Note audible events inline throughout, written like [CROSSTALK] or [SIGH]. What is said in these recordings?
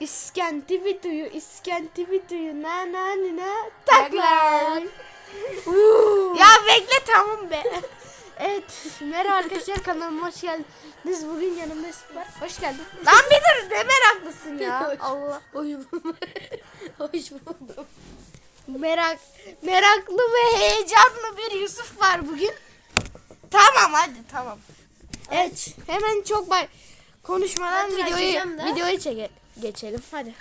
İskenti videoyu, iskenti videoyu, na na na na taklar. ya bekle tamam be. [LAUGHS] Evet, merhaba arkadaşlar kanalıma hoş geldiniz. Bugün yanımda var. Hoş geldin. Lan bir dur ne meraklısın ya. Allah. Hoş buldum. [LAUGHS] Hoş buldum. Merak, meraklı ve heyecanlı bir Yusuf var bugün. Tamam hadi tamam. Evet hemen çok bay konuşmadan videoyu videoyu çeke geçelim hadi.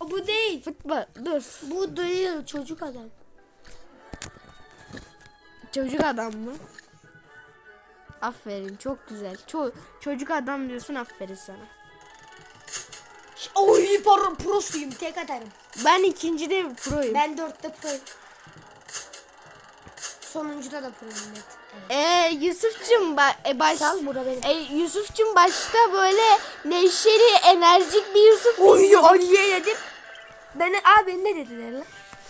Bu değil. Futbol dur. Bu değil çocuk adam. Çocuk adam mı? Aferin çok güzel. Ço- çocuk adam diyorsun aferin sana. Oy pro, prosuyum tek atarım. Ben ikincide proyum. Ben dörtte proyum. Sonuncuda da proyum net. Ee, Yusuf'cum ba- e, baş Sal bura benim. e, Yusuf'cum başta böyle neşeli enerjik bir Yusuf Oy Ali'ye dedim. Ben abi ne dediler lan?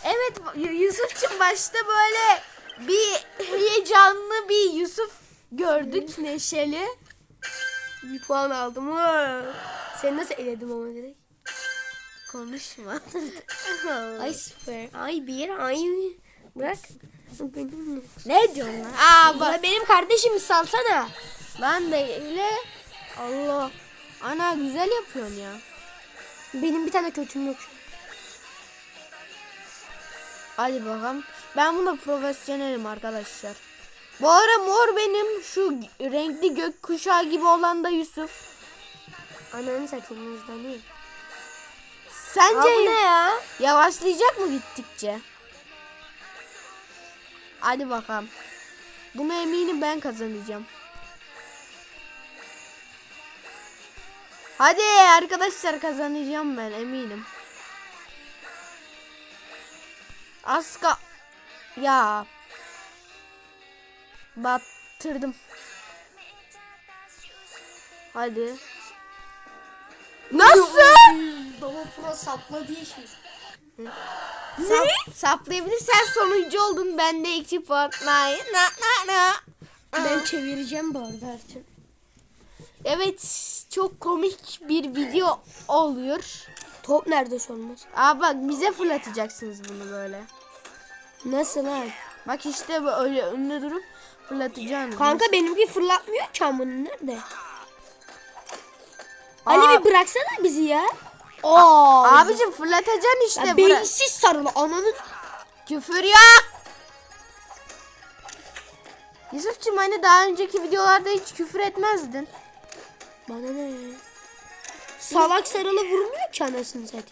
Evet Yusuf'cum başta böyle bir heyecanlı bir Yusuf gördük neşeli. Bir puan aldım. Seni nasıl eledim ama direkt? Konuşma. [LAUGHS] Ay süper. Ay bir ay. Bırak. Ne diyorsun lan? Aa bak benim kardeşimi salsana. ben de öyle. Allah. Ana güzel yapıyorsun ya. Benim bir tane kötüm yok. Hadi bakalım. Ben bunda profesyonelim arkadaşlar. Bu ara mor benim şu renkli gök kuşağı gibi olan da Yusuf. Ananı satayım değil. Sence Aa, ne ya? Yavaşlayacak mı gittikçe? Hadi bakalım. Bunu eminim ben kazanacağım. Hadi arkadaşlar kazanacağım ben eminim. Aska ya battırdım. Hadi. Nasıl? Baba pro sapladı yeşil. Sap, saplayabilirsen sonuncu oldun. Ben de iki puan. Na, na, na. Ben çevireceğim bu arada artık. Evet çok komik bir video oluyor. Top nerede sormaz? Aa bak bize fırlatacaksınız bunu böyle. Nasıl lan? Bak işte böyle önüne durup fırlatacaksınız. Kanka benimki fırlatmıyor ki amına nerede? Aa. Ali bir bıraksana bizi ya. Aa, Abicim fırlatacaksın işte. ya bıra- beyinsiz sarılı ananın. Küfür yok. Yusuf'cum hani daha önceki videolarda hiç küfür etmezdin. Bana ne ya? Salak sarılı vurmuyor ki anasını satayım.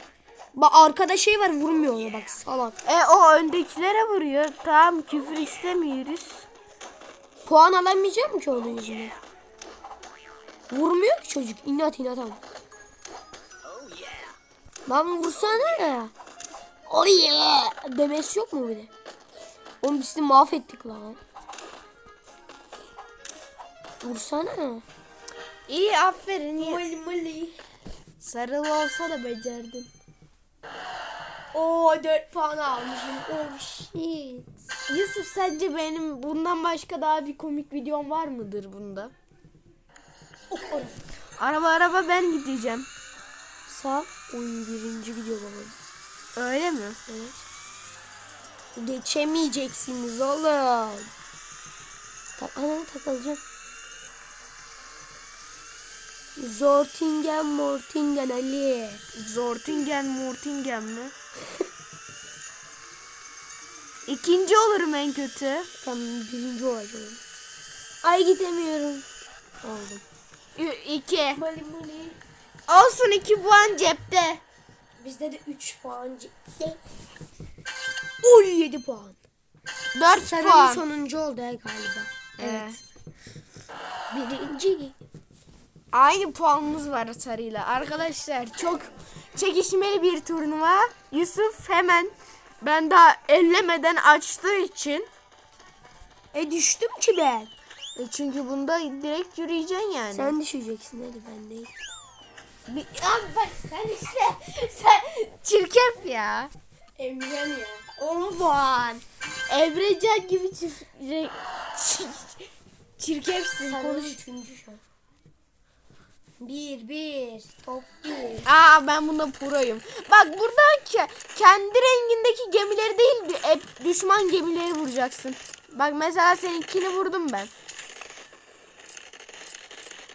Bak arkada şey var vurmuyor ona bak salak. E o öndekilere vuruyor. Tamam küfür istemiyoruz. Puan alamayacağım ki onun yüzünden. Vurmuyor ki çocuk inat inat ama. Lan vursana ya. Yeah. Demesi yok mu bir de? Oğlum biz sizi mahvettik lan. Vursana. İyi aferin. iyi. Mali mali. Sarılı olsa da becerdin. Oo 4 puan almışım. Oh shit. Yusuf sence benim bundan başka daha bir komik videom var mıdır bunda? Oh, oh. Araba araba ben gideceğim. Sağ oyun birinci video baba. Öyle mi? Evet. Geçemeyeceksiniz oğlum. Tak ana takılacağım. Zortingen Mortingen Ali. Zortingen Mortingen mi? [LAUGHS] İkinci olurum en kötü. Tam birinci olacağım. Ay gidemiyorum. Oldum. İki. Mali mali. Olsun iki puan cepte. Bizde de 3 puan çıktı. [LAUGHS] Oy 7 puan. Dört Sarılı puan. sonuncu oldu ya galiba. Evet. Birinci. Aynı puanımız var sarıyla. Arkadaşlar çok çekişmeli bir turnuva. Yusuf hemen ben daha ellemeden açtığı için. E düştüm ki ben. E çünkü bunda direkt yürüyeceksin yani. Sen düşeceksin hadi ben değil. Bir, abi bak sen işte [LAUGHS] sen çirkef ya. Emren ya. 10 puan. Emrecan gibi çirk, çirkefsin. Sen Konuş. üçüncü şu an. Bir bir. Top bir. Aa ben bunda proyum. Bak burada ke- kendi rengindeki gemileri değil de hep düşman gemileri vuracaksın. Bak mesela seninkini vurdum ben.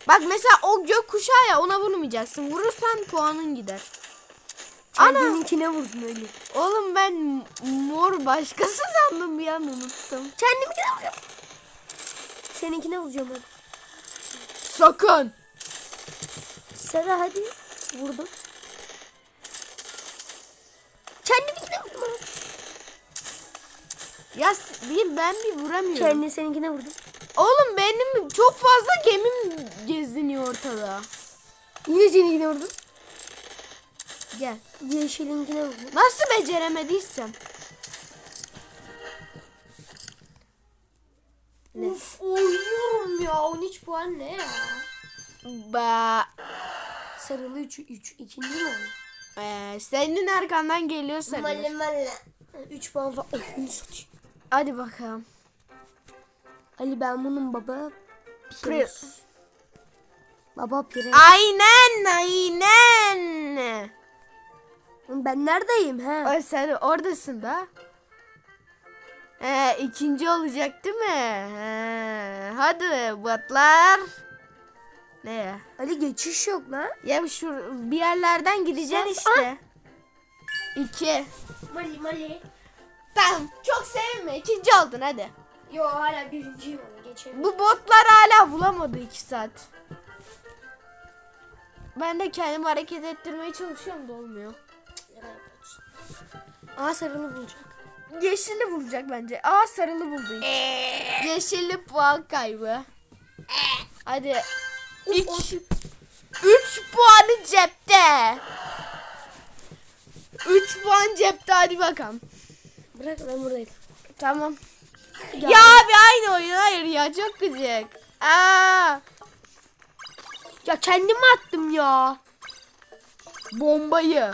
Bak mesela o gök kuşağı ya ona vurmayacaksın. Vurursan puanın gider. Ana Kendininkine vurdun öyle. oğlum ben mor başkası sandım bir an unuttum. Kendiminkine vuracağım. Seninkine vuracağım hadi. Sakın. Sera hadi. Vurdum. Kendiminkine vurdum. Ya bir ben bir vuramıyorum. Kendi seninkine vurdum. Oğlum benim çok fazla gemim geziniyor ortada. Yine seninkine vurdum. Gel. Yeşilinkine vurdum. Nasıl beceremediysem. Uf oynuyorum ya. 13 puan ne ya? Ba Sarılı 3 3 ikinci mi oldu? Ee, senin arkandan geliyor sarı. malle. 3 puan falan. Of. Hadi bakalım. Ali ben bunun baba Pre- Baba pire. Aynen aynen. Ben neredeyim he? Ay sen oradasın da. Ee, ikinci olacak değil mi? He, hadi batlar. Ne ya? Ali geçiş yok lan. Ya şu bir yerlerden gideceksin Sen- işte. İki. Mali Mali. Tamam çok sevinme ikinci oldun hadi. Yo hala birinciyim ama geçemiyorum. Bu botlar hala bulamadı iki saat. Ben de kendimi hareket ettirmeye çalışıyorum da olmuyor. Aa sarılı bulacak. Yeşilli bulacak bence. Aa sarılı buldu. Yeşilli puan kaybı. Hadi. Üç, üç puanı cepte. Üç puan cepte hadi bakalım. Bırak ben buradayım. Tamam. Ya. Ya abi aynı oyun hayır ya çok gıcık. Aa, Ya kendimi attım ya. bombayı.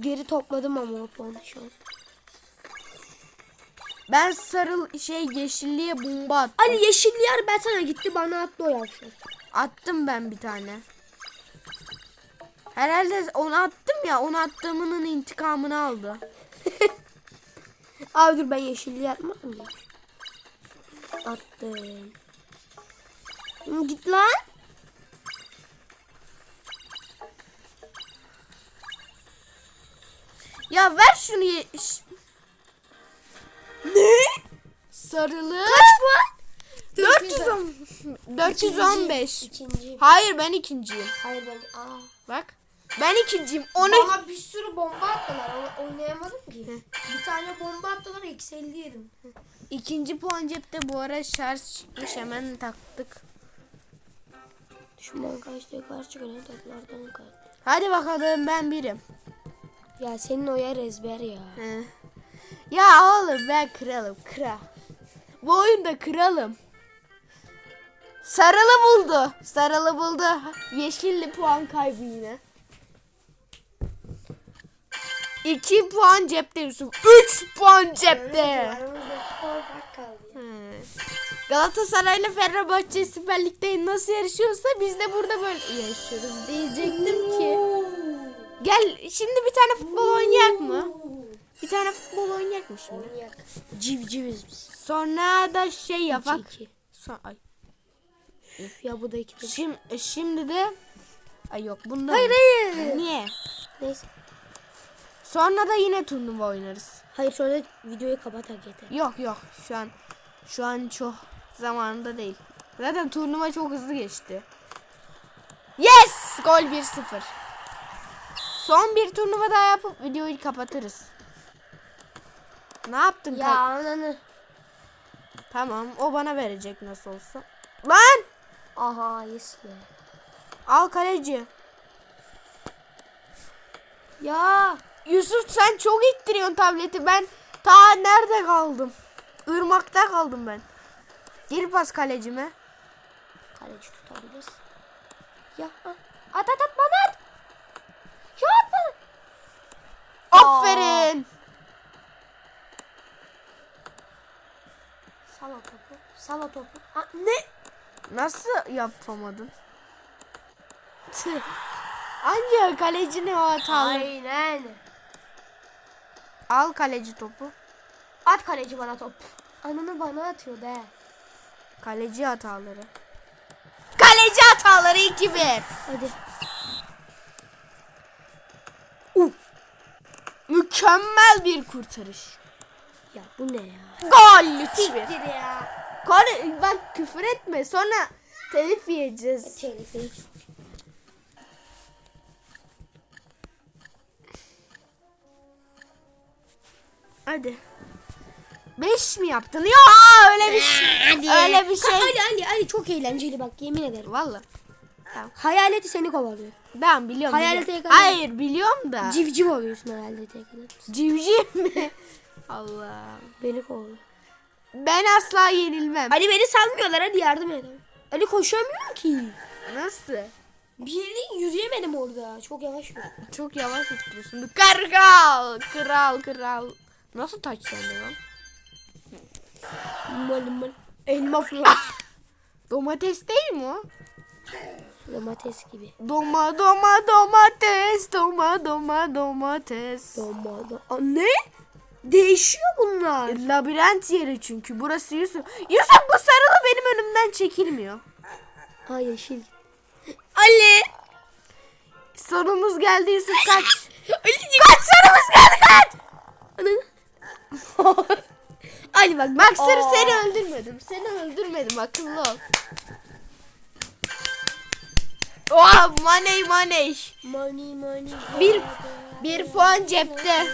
Geri topladım ama o puanı şu an. Ben sarıl şey yeşilliye bomba attım. Ali yeşil yer ben sana gitti bana attı o yavşak. Attım ben bir tane. Herhalde onu attım ya onu attığımın intikamını aldı. [LAUGHS] Abi dur ben yeşil yer mi atayım? Attım. Git lan. Ya ver şunu ye- Ne? Sarılı. Kaç puan? 410 415. İkinci. Hayır ben ikinciyim. Hayır ben aa. Bak. Ben ikinciyim. Onu Bana bir sürü bomba attılar ama oynayamadım ki. Bir tane bomba attılar eksi 50 yedim. ikinci puan cepte bu ara şarj çıkmış hemen taktık. Düşman kaçtığı karşı gelen taklardan kaç. Hadi bakalım ben birim. Ya senin o yer ezber ya. He. Ya oğlum ben kralım kral. Bu oyunda kralım. Sarılı buldu. Sarılı buldu. Yeşilli puan kaybı yine. 2 puan cepte Yusuf. 3 puan cepte. Aramızda puan fark kaldı. He. Galatasaray ile Fenerbahçe Süper Lig'de nasıl yarışıyorsa biz de burada böyle yarışıyoruz diyecektim ki. Gel şimdi bir tane futbol oynayak mı? Bir tane futbol oynayak mı şimdi? Manyak. Civciviz biz. Sonra da şey yapak. 2 Son, ay. Ya bu da 2 Şimdi, şimdi de ay yok bunda. Hayır hayır. Niye? Neyse. Sonra da yine turnuva oynarız. Hayır sonra videoyu kapat hak yeter. Yok yok şu an şu an çok zamanında değil. Zaten turnuva çok hızlı geçti. Yes! Gol 1-0. Son bir turnuva daha yapıp videoyu kapatırız. Ne yaptın? Ya ananı. Tamam o bana verecek nasıl olsa. Lan! Aha yes be. Al kaleci. Ya. Yusuf sen çok ittiriyorsun tableti. Ben ta nerede kaldım? Irmakta kaldım ben. Geri pas kalecime. Kaleci tutabiliriz. Ya. At at at bana at. Ya at bana. Aferin. Sala topu. Sala topu. Ha, ne? Nasıl yapamadın? Anca kaleci ne o hatalı. Aynen. Al kaleci topu. At kaleci bana top. Ananı bana atıyor be. Kaleci hataları. Kaleci hataları 2-1. Hadi. Mükemmel bir kurtarış. Ya bu ne ya? Gol 3-1. Gidi ya. Gol bak küfür etme sonra telif yiyeceğiz. Tehlikeli. Hadi. 5 mi yaptın? Ya öyle bir şey. Öyle bir şey. Ali Ali Ali çok eğlenceli bak yemin ederim. Vallahi. Hayaleti seni kovalıyor. Ben biliyorum. Hayalete biliyorum. yakalan. Hayır biliyorum da. Civciv oluyorsun hayalete kadar. Civciv mi? [LAUGHS] Allah. Beni kovalıyor. Ben asla yenilmem. Ali beni salmıyorlar hadi yardım edin. Ali koşamıyor ki. Nasıl? Bildiğin yürüyemedim orada. Çok yavaş yürüdüm. Çok yavaş ittiriyorsun. Kral, kral, kral. Nasıl taç sende lan? Mal mal. Elma flash. Domates değil mi o? Domates gibi. Doma doma domates, doma doma domates. Doma do- Aa, ne? Değişiyor bunlar. Labirent yeri çünkü. Burası Yusuf. Yusuf bu sarılı benim önümden çekilmiyor. Ha yeşil. Ali. Sorumuz geldi Yusuf kaç. [LAUGHS] kaç sorumuz geldi kaç. [LAUGHS] Ali bak. Bak sırf Aa. seni öldürmedim. Seni öldürmedim akıllı ol. Oha money money. Money money. Bir, bir puan cepte.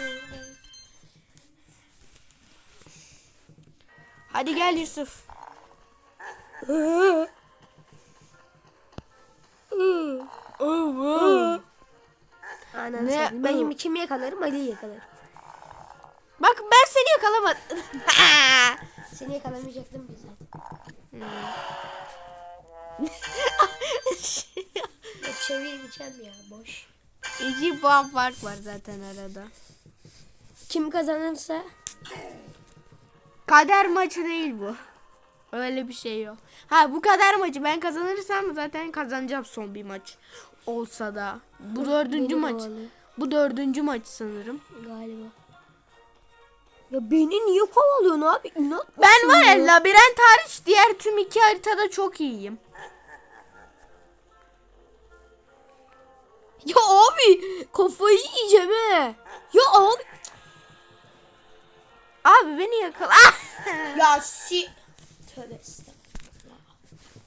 Hadi gel Yusuf. Ananı Ne? satayım. Ben şimdi kimi yakalarım Ali'yi yakalarım. Bak ben seni yakalamadım. [LAUGHS] Seni yakalamayacaktım ki zaten. Ya çevirmeyeceğim ya boş. İki puan fark var zaten arada. Kim kazanırsa Kader maçı değil bu. Öyle bir şey yok. Ha bu kader maçı ben kazanırsam zaten kazanacağım son bir maç. Olsa da. Bu dördüncü Benim maç. oğlum. Bu dördüncü maç sanırım. galiba. Ya beni niye kovalıyorsun abi? İnat Ben var ya labirent hariç diğer tüm iki haritada çok iyiyim. Ya abi kafayı yiyeceğim he. Ya abi. Abi beni yakala. Ya si. Tövbe estağfurullah.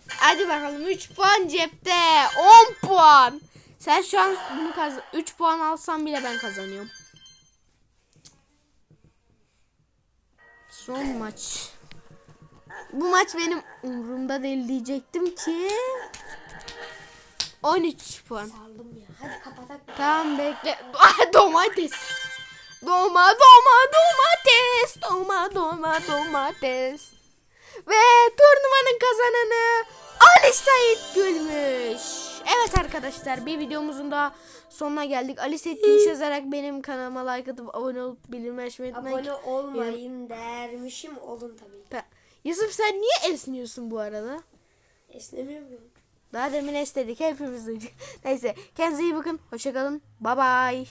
Hadi bakalım 3 puan cepte. 10 puan. Sen şu an bunu kaz 3 puan alsan bile ben kazanıyorum. Son maç. Bu maç benim umurumda değil diyecektim ki. 13 puan. Saldım ya. Hadi kapatak. Tamam bekle. Ah, domates. Doma doma domates. Doma doma domates. Ve turnuvanın kazananı Ali Sait Gülmüş. Evet arkadaşlar bir videomuzun daha sonuna geldik. Ali Sait Gülmüş yazarak benim kanalıma like atıp abone olup bildirim açmayı unutmayın. Abone olmayın dermişim olun tabii. Ta- Yusuf sen niye esniyorsun bu arada? Esnemiyor muyum? Daha demin esnedik hepimiz. [LAUGHS] Neyse kendinize iyi bakın. Hoşçakalın. Bye bye.